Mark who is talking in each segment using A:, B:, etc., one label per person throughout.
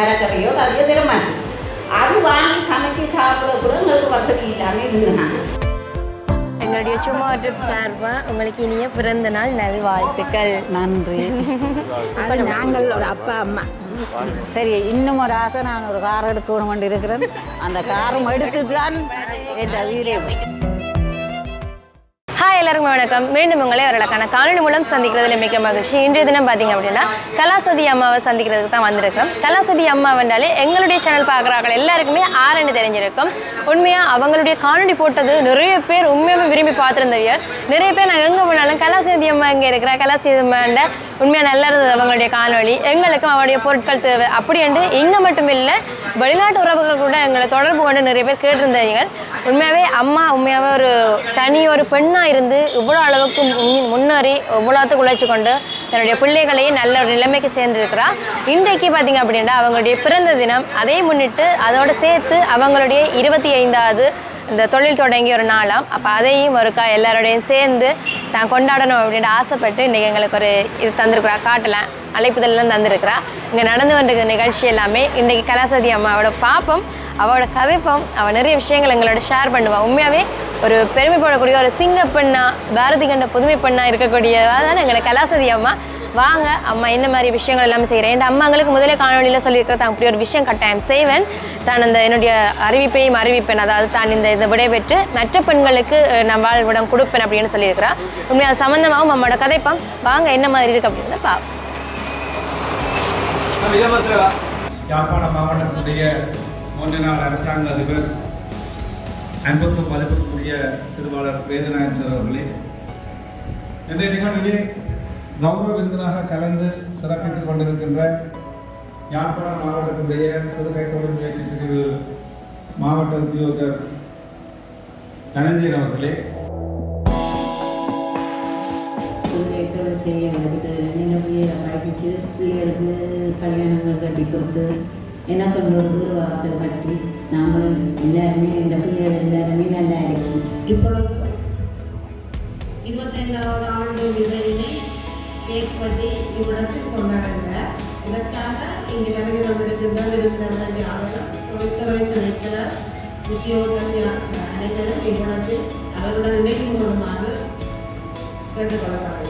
A: மரக்கறியோ கறியோ தர மாட்டேன் அது வாங்கி சமைச்சு சாப்பிட கூட எங்களுக்கு வசதி இல்லாமல் இருந்தாங்க
B: எங்களுடைய சும்மா ட்ரிப் சார்பாக உங்களுக்கு இனிய பிறந்த நாள் நல்வாழ்த்துக்கள்
C: நன்றி
D: அது நாங்கள் ஒரு அப்பா அம்மா
C: சரி இன்னும் ஒரு ஆசை நான் ஒரு கார் எடுக்கணும் கொண்டு இருக்கிறேன் அந்த காரும் எடுத்து தான் என் வீடே
B: ஹாய் எல்லாருக்கும் வணக்கம். மீண்டும் உங்களை அவர்களுக்கான காணொலி மூலம் சந்திக்கிறதுல மிக்க மகிழ்ச்சி. இன்றைய தினம் பார்த்தீங்க அப்படின்னா கலாசதி அம்மாவை சந்திக்கிறதுக்கு தான் வந்திருக்கோம். கலாசதி அம்மா வந்தாலே எங்களுடைய சேனல் பார்க்குறாங்க எல்லாருக்குமே ஆரண்டு தெரிஞ்சிருக்கும். உண்மையாக அவங்களுடைய காணொலி போட்டது நிறைய பேர் உண்மையாக விரும்பி பார்த்துருந்தவியர் நிறைய பேர் நாங்கள் எங்கே போனாலும் கலாசதி அம்மா இங்கே இருக்கிற கலாசதி அம்மாண்ட உண்மையாக நல்லா இருந்தது அவங்களுடைய காணொலி எங்களுக்கும் அவருடைய பொருட்கள் தேவை. அப்படின்ட்டு இங்கே மட்டும் இல்லை வெளிநாட்டு உறவுகள் கூட எங்களை தொடர்பு கொண்டு நிறைய பேர் கேட்டிருந்தீங்க உண்மையாகவே அம்மா உண்மையாகவே ஒரு தனி ஒரு பெண்ணாக இருந்து இவ்வளோ அளவுக்கு முன்- முன்னேறி இவ்வளோத்துக்கு உழைச்சி கொண்டு தன்னுடைய பிள்ளைகளையும் நல்ல ஒரு நிலைமைக்கு சேர்ந்துருக்கிறா. இன்றைக்கு பார்த்தீங்க அப்படின்னா அவங்களுடைய பிறந்த தினம். அதையும் முன்னிட்டு அதோடு சேர்த்து அவங்களுடைய இருபத்தி ஐந்தாவது இந்த தொழில் தொடங்கிய ஒரு நாளாம். அப்போ அதையும் ஒருக்கா எல்லாரோடையும் சேர்ந்து தான் கொண்டாடணும் அப்படின்ட்டு ஆசைப்பட்டு இன்றைக்கி எங்களுக்கு ஒரு இது தந்திருக்கிறா காட்டலாம் அழைப்புதல்லாம் தந்திருக்கிறா. இங்கே நடந்து வந்திருக்கிற நிகழ்ச்சி எல்லாமே இன்றைக்கி கலாசதி அம்மாவோட பார்ப்போம் அவளோட கதைப்பம் அவள் நிறைய விஷயங்கள் எங்களோட ஷேர் பண்ணுவாள் உண்மையாகவே ஒரு பெருமைப்படக்கூடிய ஒரு சிங்க பெண்ணா பாரதி கண்ட புதுமை பெண்ணா இருக்கக்கூடியவா தான் எங்களை கலாசதி அம்மா? வாங்க அம்மா என்ன மாதிரி விஷயங்கள் எல்லாமே செய்கிறேன் என் அம்மாங்களுக்கு முதலே காணொலியில் சொல்லியிருக்க தான். அப்படி ஒரு விஷயம் கட்டாயம் செய்வேன். தான் அந்த என்னுடைய அறிவிப்பையும் அறிவிப்பேன். அதாவது தான் இந்த இதை விடைபெற்று மற்ற பெண்களுக்கு நான் வாழ்விடம் கொடுப்பேன் அப்படின்னு சொல்லியிருக்கிறா. உண்மையாக அது சம்மந்தமாகவும் அம்மோட கதைப்பம். வாங்க என்ன மாதிரி இருக்கு அப்படின்னு பா
E: யாழ்ப்பாண மாவட்டத்தினுடைய மூன்று நாள் அரசாங்க அதிபர் அன்புக்கும் மதிப்புக்குரிய திருவாளர் வேதநாயன் சார் அவர்களே இன்றைய நிகழ்விலே கௌரவ விருந்தினாக கலந்து சிறப்பித்துக் கொண்டிருக்கின்ற யாழ்ப்பாண மாவட்டத்தினுடைய சிறுகை தொழில் முயற்சி பிரிவு மாவட்ட உத்தியோகர் தனஞ்சயன் அவர்களே.
F: செய்ய வந்துக்கிட்டு நீங்கள் பிள்ளைகளை படிப்பிச்சு பிள்ளைகளுக்கு கல்யாணங்கள் கட்டி கொடுத்து எனக்கு ஒரு வீடு வாசல் கட்டி நாங்கள் எல்லாருமே இந்த பிள்ளைகள் எல்லாருமே நல்லா இருக்கும்
G: இப்பொழுது இருபத்தைந்தாவது ஆண்டு விதையினை கேக் இவ்விடத்தில் கொண்டாடுகிறார் இதற்காக இங்கு வருகை தந்திருக்கின்ற விருந்தினர்கள் யாவரும் துவைத்து வைத்து நிற்கிற உத்தியோகத்தர் அனைவரும் இவ்விடத்தில் அவருடன் இணைந்து கொள்ளுமாறு கேட்டுக்கொள்ளப்படுகிறார்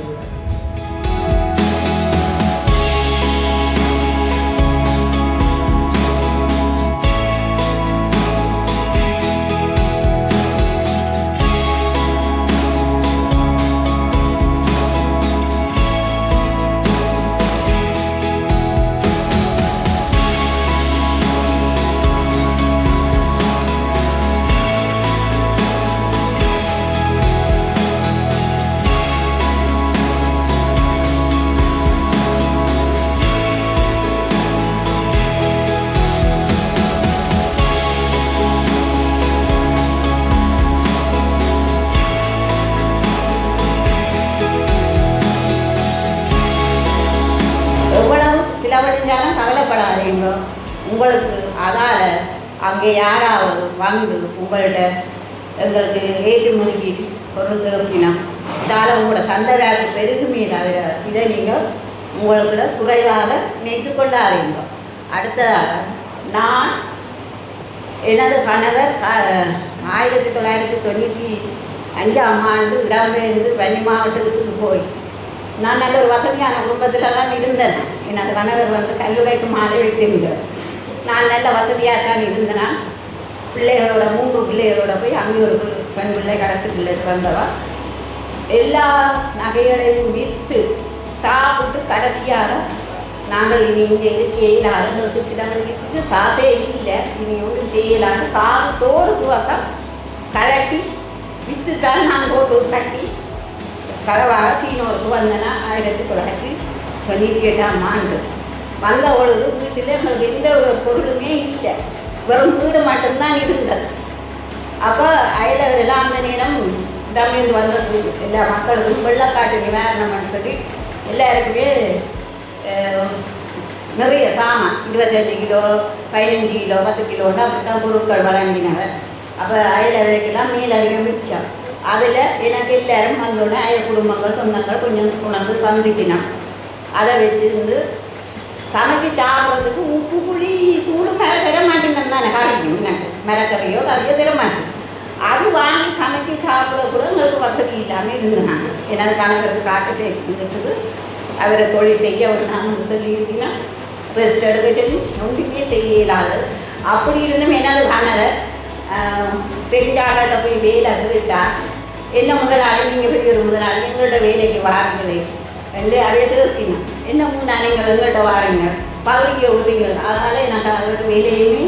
A: எவ்வளவு கவலைப்படாதீங்க. உங்களுக்கு அதால் அங்கே யாராவது வந்து உங்கள்கிட்ட எங்களுக்கு ஏற்றுமதி பொருள் தேப்பினா இதால் உங்களோட சந்தை வேலை பெருகுமே தவிர இதை நீங்கள் உங்களுக்குள்ள குறைவாக நினைத்து கொள்ளாதீங்க. அடுத்ததாக நான் எனது கணவர் ஆயிரத்தி தொள்ளாயிரத்தி தொண்ணூற்றி அஞ்சாம் ஆண்டு இடம்பெயர்ந்து வன்னி மாவட்டத்துக்கு போய் நான் நல்ல ஒரு வசதியான குடும்பத்தில் தான் இருந்தேன் எனது கணவர் வந்து கல்லுடைக்கு மாலை வைத்திருந்தார். நான் நல்ல வசதியாக தான் இருந்தேன். பிள்ளைகளோட மூன்று பிள்ளைகளோட போய் அங்கே ஒரு பெண் பிள்ளை கடைசி பிள்ளைட்டு வந்தவா. எல்லா நகைகளையும் விற்று சாப்பிட்டு கடைசியாக நாங்கள் இனி இங்கே இருக்க இயலாதவங்களுக்கு மணிக்கு காசே இல்லை. இனி ஒன்றும் செய்யலான்னு காது தோடு துவக்கம் கலட்டி விற்று தான் நான் போட்டு கட்டி களவாக சீனோருக்கு வந்தேன்னா ஆயிரத்தி தொள்ளாயிரத்தி தொண்ணூற்றி எட்டாம் ஆண்டு. வந்த பொழுது வீட்டில் எங்களுக்கு எந்த ஒரு பொருளுமே இல்லை. வெறும் வீடு மட்டும்தான் இருந்தது. அப்போ அயலவரெல்லாம் அந்த நேரம் தமிழ் வந்தது. எல்லா மக்களுக்கும் வெள்ளக்காட்டு நிவாரணம்னு சொல்லி எல்லாருக்குமே நிறைய சாமான் இருபத்தஞ்சு கிலோ பதினஞ்சு கிலோ பத்து கிலோன்னு அப்படித்தான் பொருட்கள் வழங்கினாங்க. அப்போ அயலவரைக்கெல்லாம் மேலதிகம் மிச்சம் அதில் எனக்கு எல்லாரும் வந்தோடனே அயல் குடும்பங்கள் சொந்தங்கள் கொஞ்சம் உணர்ந்து சந்திக்கணும் அதை வச்சுருந்து
H: சமைச்சு சாப்பிட்றதுக்கு உப்பு புளி தூள் மேலே தர மாட்டேன்னு தானே கறியும் எனக்கு மிளகறியோ கறியோ தர மாட்டேன் அது வாங்கி சமைச்சு சாப்பிட கூட எங்களுக்கு வசதி இல்லாமல் இருந்தாங்க எனது கணவருக்கு காட்டுட்டு இருந்துட்டு அவரை தொழில் செய்ய விடலாம்னு சொல்லியிருக்கீங்கன்னா ரெஸ்ட் எடுக்க சொல்லி ஒன்றுமே செய்ய இயலாது. அப்படி இருந்தும் எனது கணவர் தெரிஞ்சாட்ட போய் வேலை விட்டா என்ன முதலாளி? நீங்கள் பெரிய ஒரு முதலாளி. எங்களோட வேலைக்கு வாருங்களே. ரெண்டு அவைய கேட்கணும் என்ன மூணா நீங்கள் எங்கள்கிட்ட வாரீங்க? பகுதியை விடுறீங்க அதனால் எனக்கு அவர் வேலையுமே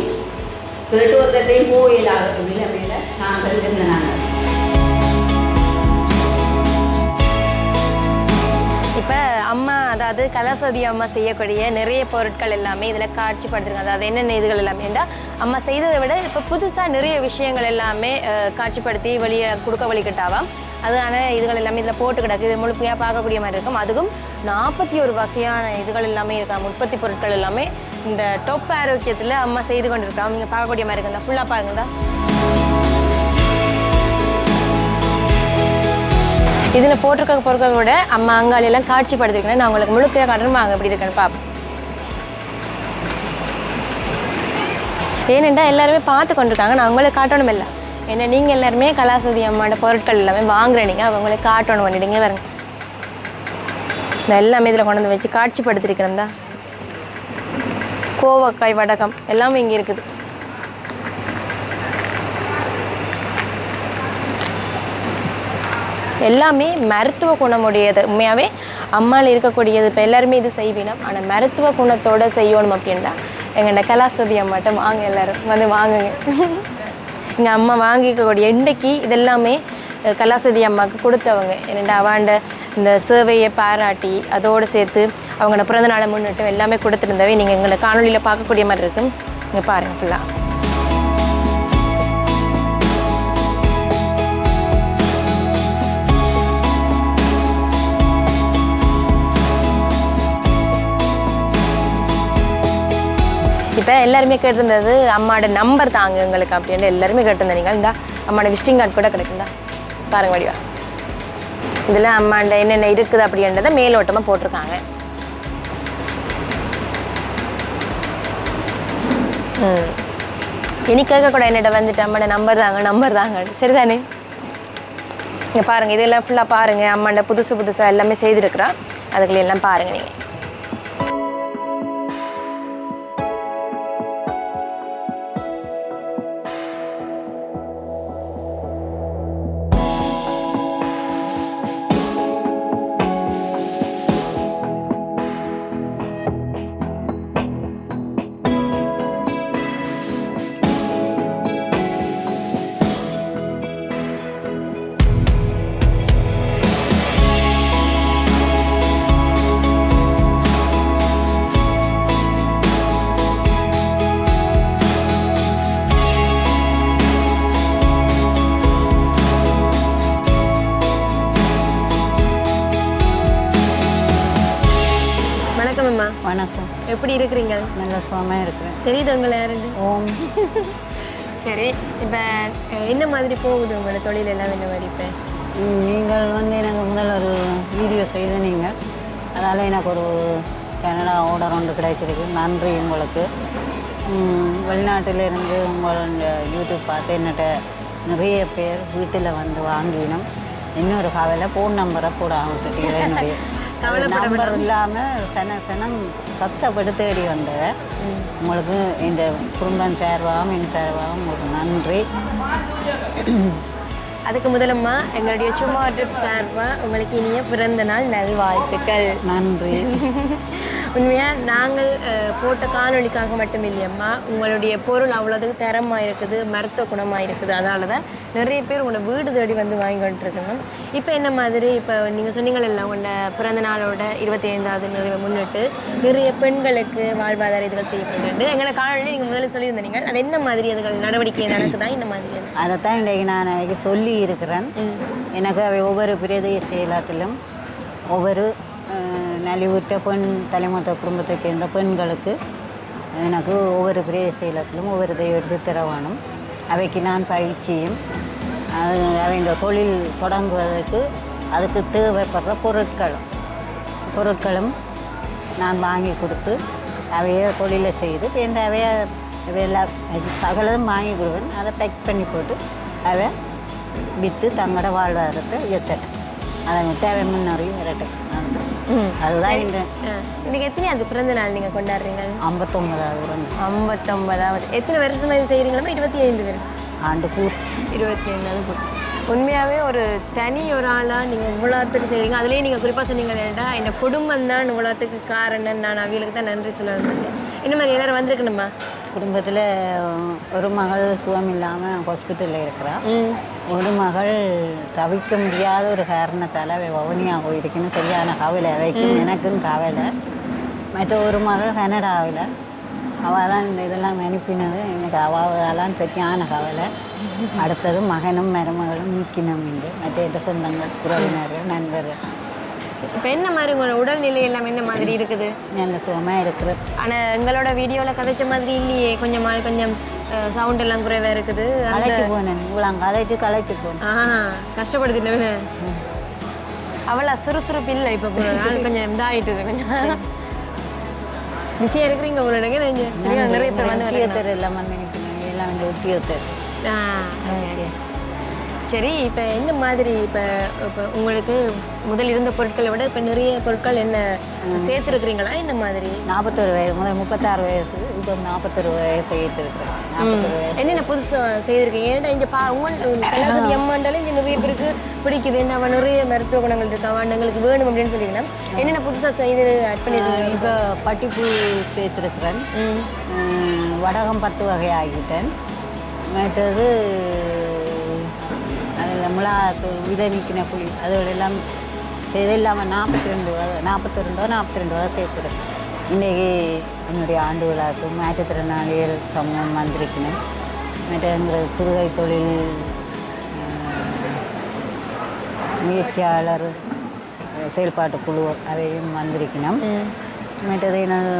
H: கேட்டு ஒருத்தையும் போயிடாத ஒரு நிலைமையில நாங்கள் இருந்தனாங்க
B: அதாவது கலாசதி அம்மா செய்யக்கூடிய நிறைய பொருட்கள் எல்லாமே இதில் காட்சிப்படுத்துருங்க அதாவது என்னென்ன இதுகள் எல்லாமே அம்மா செய்ததை விட இப்போ புதுசாக நிறைய விஷயங்கள் எல்லாமே காட்சிப்படுத்தி வெளியே கொடுக்க வழிகிட்டாவாம் அதான இதுகள் எல்லாமே இதில் போட்டு கிடக்கு. இது முழுமையாக பார்க்கக்கூடிய மாதிரி இருக்கும். அதுவும் நாற்பத்தி ஒரு வகையான இதுகள் எல்லாமே இருக்காங்க. உற்பத்தி பொருட்கள் எல்லாமே இந்த டொப் ஆரோக்கியத்தில் அம்மா செய்து கொண்டிருக்காங்க நீங்கள் பார்க்கக்கூடிய மாதிரி இருக்குதா ஃபுல்லாக பாருங்கதா இதில் போட்டிருக்க பொருட்கள் கூட அம்மா அங்காளியெல்லாம் காட்சிப்படுத்திருக்கேன் நான் உங்களுக்கு முழுக்க கடன் வாங்க எப்படி இருக்குன்னு பார்ப்போம். ஏனென்றா எல்லாருமே பார்த்து கொண்டிருக்காங்க. நான் உங்களுக்கு காட்டணும் இல்லை ஏன்னா நீங்கள் எல்லாருமே கலாசதி அம்மாவோட பொருட்கள் எல்லாமே வாங்குறீங்க அவங்களுக்கு காட்டணும். பண்ணிடுங்க பாருங்க. இந்த எல்லாமே இதில் கொண்டு வந்து வச்சு காட்சிப்படுத்திருக்கிறேன் தான். கோவக்காய் வடகம் எல்லாமே இங்கே இருக்குது. எல்லாமே மருத்துவ குணமுடையது. உண்மையாகவே அம்மாவில் இருக்கக்கூடியது இப்போ எல்லாருமே இது செய்வினம். ஆனால் மருத்துவ குணத்தோடு செய்யணும் அப்படின்னா எங்கள்ட கலாசதி அம்மாட்ட வாங்க எல்லோரும். வந்து வாங்குங்க. எங்கள் அம்மா வாங்கிக்கக்கூடிய இன்றைக்கு இதெல்லாமே கலாசதி அம்மாவுக்கு கொடுத்தவங்க. என்னென்னா அவாண்ட இந்த சேவையை பாராட்டி அதோடு சேர்த்து அவங்களோட பிறந்தநாளை முன்னிட்டு எல்லாமே கொடுத்துருந்தவே. நீங்கள் எங்களை காணொலியில் பார்க்கக்கூடிய மாதிரி இருக்கும். இங்கே பாருங்கள் ஃபுல்லாக இப்போ எல்லாருமே கேட்டிருந்தது அம்மாவோட நம்பர் தாங்க எங்களுக்கு அப்படின்னு எல்லாருமே கேட்டிருந்தீங்க இந்த அம்மாவோட விசிட்டிங் கார்டு கூட கிடைக்குந்தா பாருங்க வடிவா. இதில் அம்மாண்ட என்னென்ன இருக்குது அப்படின்றத மேலோட்டமாக போட்டிருக்காங்க. ம். இனி கேட்கக்கூட என்னிட்ட வந்துட்டு அம்மாட நம்பர் தாங்க நம்பர் தாங்க. சரிதானே? இங்கே பாருங்கள் இதெல்லாம் ஃபுல்லாக பாருங்கள் அம்மாண்ட புதுசு புதுசாக எல்லாமே செய்திருக்கிறா. அதுக்குள்ள எல்லாம் பாருங்கள் நீங்கள் எப்படி இருக்கிறீங்க?
A: நல்ல சுகமாக இருக்கிறேன்.
B: தெரியுது உங்களை யாருன்னு.
A: ஓம்.
B: சரி இப்போ என்ன மாதிரி போகுது உங்களோட தொழில் எல்லாம் என்ன மாதிரி இப்போ?
A: நீங்கள் வந்து எனக்கு முதல்ல ஒரு வீடியோ செய்த நீங்கள் அதால் எனக்கு ஒரு கனடா ஆர்டர் ஒன்று கிடைச்சிருக்கு. நன்றி உங்களுக்கு. வெளிநாட்டிலிருந்து உங்களோட யூடியூப் பார்த்து என்னட்ட நிறைய பேர் வீட்டில் வந்து வாங்கினோம். இன்னொரு கவலை ஃபோன் நம்பரை போட விட்டுட்டீங்க என்னுடைய. நம்பர் இல்லாமல் சன சனம் கஷ்டப்பட்டு தேடி வந்தேன். உங்களுக்கு இந்த குடும்பம் சேர்வாகவும் என் சேர்வாகவும் உங்களுக்கு நன்றி.
B: அதுக்கு முதலம்மா எங்களுடைய சும்மா ட்ரிப் சார்பாக உங்களுக்கு இனிய பிறந்த நாள் நல்வாழ்த்துக்கள்.
A: நன்றி.
B: உண்மையாக நாங்கள் போட்ட காணொளிக்காக மட்டும் இல்லையம்மா உங்களுடைய பொருள் அவ்வளோதுக்கு தரமாக இருக்குது மருத்துவ குணமாக இருக்குது அதனால தான் நிறைய பேர் உங்களோட வீடு தேடி வந்து வாங்கி கொண்டிருக்கணும் இப்போ என்ன மாதிரி இப்போ நீங்கள் சொன்னீங்கல்ல உங்களோட பிறந்த நாளோட இருபத்தி ஐந்தாவது நிறைவை முன்னிட்டு நிறைய பெண்களுக்கு வாழ்வாதார இதுகள் செய்யப்படுது. எங்களோட காணொலியில் நீங்கள் முதல்ல சொல்லியிருந்தீங்க அது என்ன மாதிரி அதுகள் நடவடிக்கை நடக்குதா? என்ன மாதிரி?
A: அதைத்தான் இன்றைக்கு நான் சொல்லி இருக்கிறேன் எனக்கு அவை ஒவ்வொரு பிரதேச செயலகத்திலும் ஒவ்வொரு நலிவுற்ற பெண் தலைமுறை குடும்பத்தை சேர்ந்த பெண்களுக்கு எனக்கு ஒவ்வொரு பிரதேச ஒவ்வொரு இதை எடுத்து வேணும் அவைக்கு நான் பயிற்சியும் அது அவங்க தொழில் தொடங்குவதற்கு அதுக்கு தேவைப்படுற பொருட்களும் பொருட்களும் நான் வாங்கி கொடுத்து அவையே தொழிலை செய்து இந்த அவைய இவையெல்லாம் சகலதும் வாங்கி கொடுவேன் அதை பேக் பண்ணி போட்டு அவை விற்று தங்களோட வாழ்வாதாரத்தை உயர்த்தட்டேன் அதை தேவை முன்னறியும் வரட்டும். அதுதான்
B: இன்னைக்கு எத்தனையாவது பிறந்த நாள் நீங்கள் கொண்டாடுறீங்க?
A: ஐம்பத்தொம்பதாவது வந்து
B: ஐம்பத்தொன்பதாவது. எத்தனை வருஷமா இது செய்கிறீங்களா இருபத்தி ஐந்து பேர்.
A: ஆண்டு பூர்த்தி
B: இருபத்தி ஐந்தாவது உண்மையாகவே ஒரு தனி ஒரு ஆளாக நீங்கள் இவ்வளோத்துக்கு செய்கிறீங்க அதுலேயே நீங்கள் குறிப்பாக சொன்னீங்க ஏன்டா இந்த குடும்பம் தான் இவ்வளோத்துக்கு காரணம். நான் அவிகளுக்கு தான் நன்றி சொல்லணும் இந்த மாதிரி எல்லாரும் வந்திருக்கணுமா?
A: குடும்பத்தில் ஒரு மகள் சுகம் இல்லாமல் ஹாஸ்பிட்டலில் இருக்கிறா. ஒரு மகள் தவிக்க முடியாத ஒரு காரணத்தால் வவுனியாக போயிருக்குன்னு சரியான கவலை அவைக்கும் எனக்கும் கவலை. மற்ற ஒரு மகள் கனடாவில். அவள் தான் இந்த இதெல்லாம் அனுப்பினது. எனக்கு அவாவதெல்லாம் சரியான கவலை. அடுத்தது மகனும் மருமகளும் நிற்கணும் இங்கே மற்ற என்ற சொந்தங்கள் உறவினர்கள் நண்பர்கள்.
B: இப்போ என்ன மாதிரி உங்களோட உடல்நிலை எல்லாம் என்ன மாதிரி இருக்குது?
A: நல்ல சுகமாக இருக்கிற
B: ஆனால் எங்களோட வீடியோவில் கதைச்ச மாதிரி இல்லையே. கொஞ்சம் மா- கொஞ்சம் சவுண்ட் எல்லாம் குறைவாக இருக்குது. அந்த
A: களைச்சு போனேன். இவ்வளோ களைச்சு களைச்சு போனேன்.
B: ஆ கஷ்டப்படுத்தினவன அவளா சுறுசுறுப்பு இல்லை இப்போ நாள் கொஞ்சம் இதாகிட்டுது கொஞ்சம். பிஸியாக இருக்கிறீங்க எனக்கு. தெரிஞ்சு சரியா நிறைய பேர் வந்து.
A: உத்தியோகத்தர் எல்லாம் வந்து நிற்கணும் எல்லாம் வந்து உத்தியோகத்தர்
B: ஆ okay. சரி இப்போ என்ன மாதிரி இப்போ இப்போ உங்களுக்கு முதல் இருந்த பொருட்களை விட இப்போ நிறைய பொருட்கள் என்ன சேர்த்துருக்குறீங்களா? என்ன மாதிரி?
A: நாற்பத்தொரு வயசு முதல் முப்பத்தாறு வயசு இப்போ நாற்பத்தொரு வயசு நாற்பத்தொரு வயசு.
B: என்னென்ன புதுசாக செய்திருக்கீங்க? ஏன்டா இங்கே பா உங்கள் கலாசதி அம்மாண்டாலே இங்கே நிறைய பேருக்கு பிடிக்குது. என்ன அவன் நிறைய மருத்துவ குணங்கள் இருக்கு? அவன் எங்களுக்கு வேணும் அப்படின்னு சொல்லிங்கன்னா என்னென்ன புதுசாக செய்து ஆட் பண்ணியிருக்கீங்க
A: இப்போ பட்டிப்பூ சேர்த்துருக்கிறேன். வடகம் பத்து வகை ஆகிட்டேன் மற்றது மிளகாத்தூள் விதை நீக்கின புளி அதுகளெல்லாம் இது இல்லாமல் நாற்பத்தி ரெண்டு நாற்பத்தி ரெண்டோ நாற்பத்தி ரெண்டு வகை சேர்த்துருக்கேன் இன்றைக்கி என்னுடைய ஆண்டு விழாவுக்கு மாற்றுத்திறனாளிகள் சமூகம் வந்திருக்கணும் மற்ற எங்கள் சிறுகை தொழில் முயற்சியாளர் செயல்பாட்டு குழு அவையும் வந்திருக்கணும் மற்றது எனது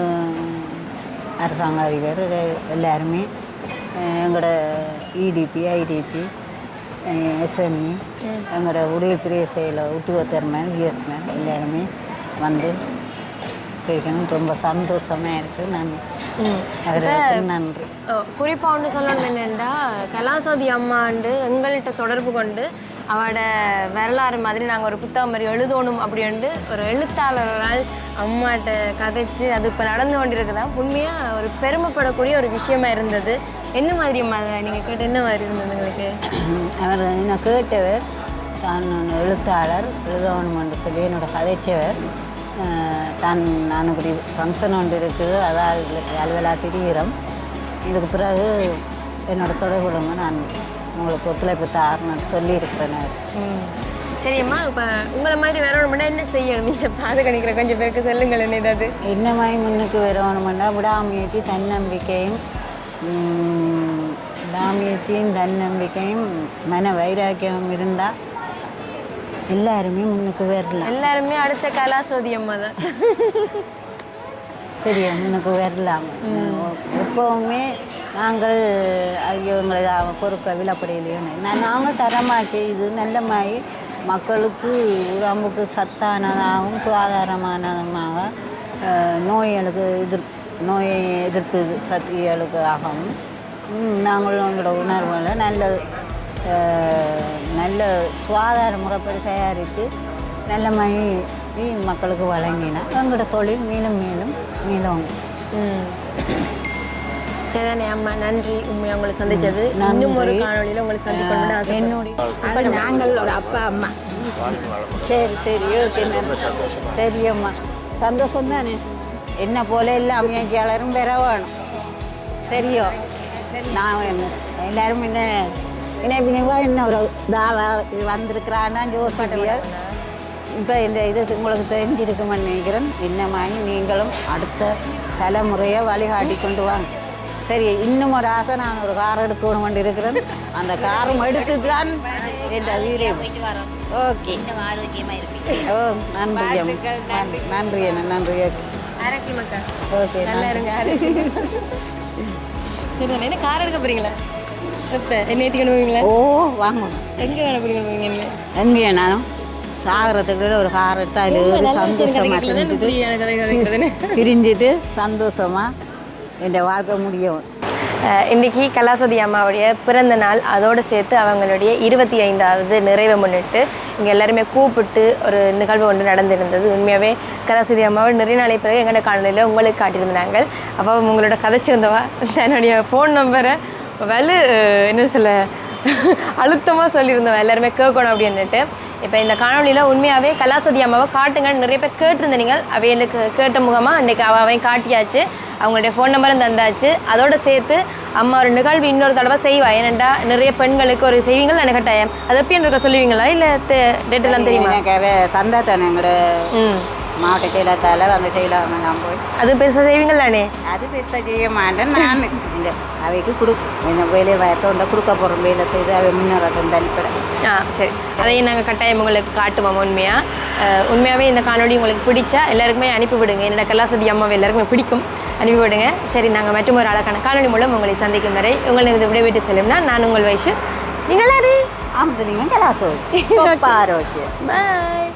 A: அரசாங்க அதிபர் எல்லாருமே எங்களோட E இடிபி ஐடிபி எஸ்எம்இ எங்களோட உடல் பிரிய செயல உத்தியோகத்தர்மேன் பிஎஸ்மேன் எல்லாருமே வந்து கேட்கணும் ரொம்ப சந்தோஷமாக இருக்குது நான் நன்றி.
B: குறிப்பாக ஒன்று சொல்லணும் என்னென்னா கலாசதி அம்மாண்டு எங்கள்கிட்ட தொடர்பு கொண்டு அவட வரலாறு மாதிரி நாங்கள் ஒரு புத்தகம் மாதிரி எழுதணும் அப்படின்ட்டு ஒரு எழுத்தாளர் ஒரு ஆள் அம்மாட்ட கதைச்சு அது இப்போ நடந்து கொண்டிருக்குதா? உண்மையாக ஒரு பெருமைப்படக்கூடிய ஒரு விஷயமா இருந்தது. என்ன மாதிரி நீங்கள் கேட்டு என்ன மாதிரி இருந்தது உங்களுக்கு?
A: அவர் என்ன கேட்டவர். தான் எழுத்தாளர் எழுதணும் என்று சொல்லி என்னோட கதைச்சவர். தான் நான் இப்படி ஃபங்க்ஷன் ஒன்று இருக்குது அதாவது அலுவலா திரியிறம் இதுக்கு பிறகு என்னோட தொடர்புடுங்க நான் உங்களுக்கு ஒத்துழைப்பு தாரணும்னு சொல்லியிருக்கிறேன். அவர்.
B: ம் சரியம்மா இப்போ உங்களை மாதிரி வரணும்னா என்ன செய்யணும்? நீங்கள் பாதுகாணிக்கிற கொஞ்சம் பேருக்கு சொல்லுங்கள் என்ன ஏதாவது.
A: என்ன மாதிரி முன்னுக்கு வரணுமெண்டா விடாமுயற்சி தன்னம்பிக்கையும் விடாமுயற்சியும் தன்னம்பிக்கையும் மன வைராக்கியம் இருந்தால் எல்லாருமே முன்னுக்கு வரலாம்.
B: எல்லாருமே அடுத்த கலாசோதி அம்மா தான்.
A: சரியா முன்னுக்கு வரலாம். எப்போவுமே நாங்கள் ஐயோ எங்களை விலப்படையிலையோ நான். நாங்கள் தரமாக செய்து நல்லமாய் மக்களுக்கு உடம்புக்கு சத்தானதாகவும் சுகாதாரமானதுமாக நோய்களுக்கு எதிர் நோய் எதிர்ப்பு சக்திகளுக்கு ஆகவும் ம், நாங்கள் எங்களோட உணர்வுகளை நல்ல நல்ல சுகாதார முறைப்படி தயாரித்து நல்ல மாதிரி மக்களுக்கு வழங்கினா எங்களோட தொழில் மேலும் மேலும் மேலும்
B: சரிதானே அம்மா நன்றி. உண்மையாக உங்களை சந்திச்சது இன்னும் ஒரு காணொளியில் உங்களை சந்திக்கணும்னு
A: என்னுடைய
D: அப்போ நாங்கள் அப்பா அம்மா.
A: சரி சரி. ஓகே சரியம்மா சந்தோஷம் தானே என்ன போல எல்லா அமையாட்சியாளரும் பெற வேணும் சரியோ நான் என்ன- எல்லாரும் என்ன இணைப்பினிவா என்ன ஒரு தாவா வந்திருக்கிறான்னா ஜோசியர் இப்போ இந்த இது உங்களுக்கு தெரிஞ்சிருக்குமென்னு நினைக்கிறேன் என்ன மாதிரி நீங்களும் அடுத்த தலைமுறையை வழிகாட்டி கொண்டு வாங்க சரி இன்னும் ஒரு ஆசை நான் ஒரு கார் எடுக்கணும் கொண்டு இருக்கிறேன் அந்த காரும் எடுத்து தான் ஓகே ஓ நன்றி அம்மா. நன்றி அண்ணா
B: மக்கா
A: ஓகே
B: நல்லா இருங்க ஆரோக்கியம். சரிதானே என்ன கார் எடுக்க போறீங்களா? இப்போ என்ன ஏற்றிக்கணும் போவீங்களா?
A: ஓ வாங்க
B: எங்கே வேண போறீங்க போவீங்க என்ன?
A: எங்கே நானும் சாகிறதுக்கு ஒரு கார் எடுத்து அதில் சந்தோஷமாக திரிஞ்சிட்டு சந்தோஷமாக இந்த வாழ்க்கை முடியும்.
B: இன்றைக்கி இன்னைக்கு கலாசதி அம்மாவுடைய பிறந்த நாள். அதோடு சேர்த்து அவங்களுடைய இருபத்தி ஐந்தாவது நிறைவை முன்னிட்டு இங்கே எல்லாருமே கூப்பிட்டு ஒரு நிகழ்வு ஒன்று நடந்திருந்தது. உண்மையாகவே கலாசதி அம்மாவை நிறைய நாளை பிறகு எங்களோட காணொலியில் உங்களுக்கு காட்டியிருந்தாங்க. அப்போ உங்களோட கதைச்சிருந்தவா தன்னுடைய ஃபோன் நம்பரை வலு என்ன சொல்ல அழுத்தமாக சொல்லியிருந்தவன் எல்லாருமே கேட்கணும் அப்படின்னுட்டு இப்போ இந்த காணொலியில் உண்மையாகவே கலாசதி அம்மாவை காட்டுங்கன்னு நிறைய பேர் கேட்டிருந்த நீங்கள். அவைகளுக்கு கேட்ட முகமாக அன்றைக்கி அவ அவையும் காட்டியாச்சு. அவங்களுடைய ஃபோன் நம்பரும் தந்தாச்சு. அதோட சேர்த்து அம்மா ஒரு நிகழ்வு இன்னொரு தடவை செய்வா. ஏனெண்டா நிறைய பெண்களுக்கு ஒரு செய்வீங்கள் எனக்கு கட்டாயம் அது எப்பயும் இருக்க சொல்லுவீங்களா? இல்லை டேட்டெல்லாம் தெரியுமா?
A: எனக்கு தந்தா தானே எங்களோட
B: ம்.
A: மாவட்ட செயலத்தால் அந்த செயலாக நான் போய்.
B: அது பெருசாக செய்வீங்களானே
A: அது பெருசாக செய்ய மாட்டேன் நான். இந்த அவைக்கு கொடு இந்த வேலையை வயத்தோண்ட கொடுக்க போகிற வேலை செய்து அவை முன்னேறட்டும் தனிப்பட
B: ஆ சரி. அதையும் நாங்கள் கட்டாயம் உங்களுக்கு காட்டுவோம் உண்மையாக உண்மையாகவே இந்த காணொளி உங்களுக்கு பிடிச்சா எல்லாருக்குமே அனுப்பி விடுங்க. என்னோட கலாசதி அம்மாவை எல்லாருக்குமே பிடிக்கும். அனுப்பி விடுங்க. சரி நாங்கள் மற்றும் ஒரு அழகான காணொளி மூலம் உங்களை சந்திக்கும் வரை உங்களை இது விடைபெற்று செல்லும்னா நான் உங்கள் வயசு நீங்கள் யாரு?
A: ஆமதுலிங்க கலாசோ ஆரோக்கியம்
B: பாய்